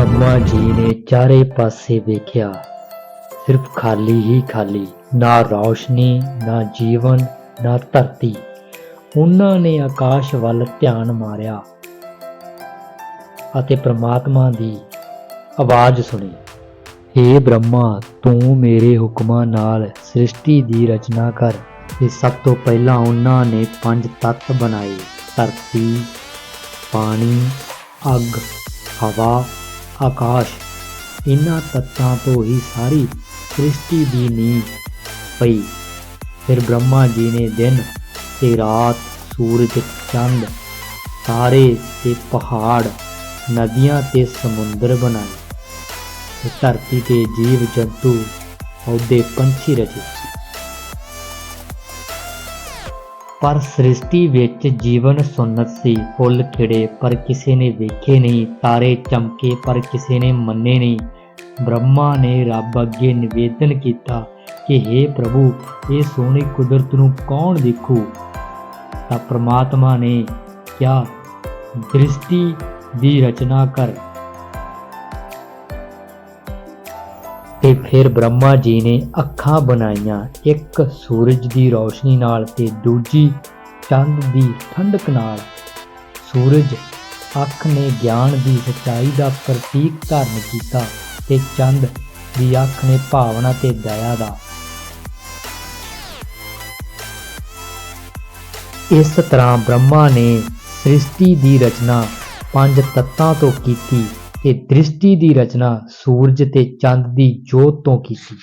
ਬ੍ਰਹਮਾ ਜੀ ਨੇ ਚਾਰੇ ਪਾਸੇ ਵੇਖਿਆ। ਸਿਰਫ ਖਾਲੀ ਹੀ ਖਾਲੀ, ਨਾ ਰੌਸ਼ਨੀ, ਨਾ ਜੀਵਨ, ਨਾ ਧਰਤੀ। ਉਹਨਾਂ ਨੇ ਆਕਾਸ਼ ਵੱਲ ਧਿਆਨ ਮਾਰਿਆ ਅਤੇ ਪ੍ਰਮਾਤਮਾ ਦੀ ਆਵਾਜ਼ ਸੁਣੀ। हे ਬ੍ਰਹਮਾ, ਤੂੰ ਮੇਰੇ ਹੁਕਮਾਂ ਨਾਲ ਸ੍ਰਿਸ਼ਟੀ ਦੀ ਰਚਨਾ ਕਰ। ਤੇ ਸਭ ਤੋਂ ਪਹਿਲਾਂ ਉਹਨਾਂ ਨੇ ਪੰਜ ਤੱਤ ਬਣਾਏ। ਧਰਤੀ, ਪਾਣੀ, ਅੱਗ, ਹਵਾ ਆਕਾਸ਼ ਇਹਨਾਂ ਤੱਤਾਂ ਤੋਂ ਹੀ ਸਾਰੀ ਸ੍ਰਿਸ਼ਟੀ ਦੀ ਨੀਂਹ ਪਈ। ਫਿਰ ਬ੍ਰਹਮਾ ਜੀ ਨੇ ਦਿਨ ਤੇ ਰਾਤ, ਸੂਰਜ, ਚੰਦ, ਤਾਰੇ ਤੇ ਪਹਾੜ, ਨਦੀਆਂ ਤੇ ਸਮੁੰਦਰ ਬਣਾਏ। ਧਰਤੀ ਤੇ ਜੀਵ ਜੰਤੂ ਪੌਦੇ, ਪੰਛੀ ਰਚੇ। ਪਰ ਸ੍ਰਿਸ਼ਟੀ ਵਿੱਚ ਜੀਵਨ ਸੁੰਨਤ ਸੀ, ਫੁੱਲ ਖਿੜੇ, ਪਰ ਕਿਸੇ ਨੇ ਵੇਖੇ ਨਹੀਂ, ਤਾਰੇ ਚਮਕੇ, ਪਰ ਕਿਸੇ ਨੇ ਮੰਨੇ ਨਹੀਂ। ਬ੍ਰਹਮਾ ਨੇ ਰੱਬ ਅੱਗੇ ਨਿਵੇਦਨ ਕੀਤਾ ਕਿ हे ਪ੍ਰਭੂ, ਇਹ ਸੋਹਣੀ ਕੁਦਰਤ ਨੂੰ ਕੌਣ ਦੇਖੂ? ਤਾਂ ਪ੍ਰਮਾਤਮਾ ਨੇ ਕਿਹਾ ਦ੍ਰਿਸ਼ਟੀ ਦੀ ਰਚਨਾ ਕਰ। ਤੇ ਫਿਰ ਬ੍ਰਹਮਾ ਜੀ ਨੇ ਅੱਖਾਂ ਬਣਾਈਆਂ ਇੱਕ ਸੂਰਜ ਦੀ ਰੌਸ਼ਨੀ ਨਾਲ ਤੇ ਦੂਜੀ ਚੰਦ ਦੀ ਠੰਡਕ ਨਾਲ। ਸੂਰਜ ਅੱਖ ਨੇ ਗਿਆਨ ਦੀ ਸਚਾਈ ਦਾ ਪ੍ਰਤੀਕ ਧਾਰਨ ਕੀਤਾ ਤੇ ਚੰਦ ਦੀ ਅੱਖ ਨੇ ਭਾਵਨਾ ਤੇ ਦਇਆ ਦਾ। ਇਸ ਤਰ੍ਹਾਂ ਬ੍ਰਹਮਾ ਨੇ ਸ੍ਰਿਸ਼ਟੀ ਦੀ ਰਚਨਾ ਪੰਜ ਤੱਤਾਂ ਤੋਂ ਕੀਤੀ। ਤੇ ਦ੍ਰਿਸ਼ਟੀ ਦੀ ਰਚਨਾ ਸੂਰਜ ਤੇ ਚੰਦ ਦੀ ਜੋਤ ਤੋਂ ਕੀਤੀ।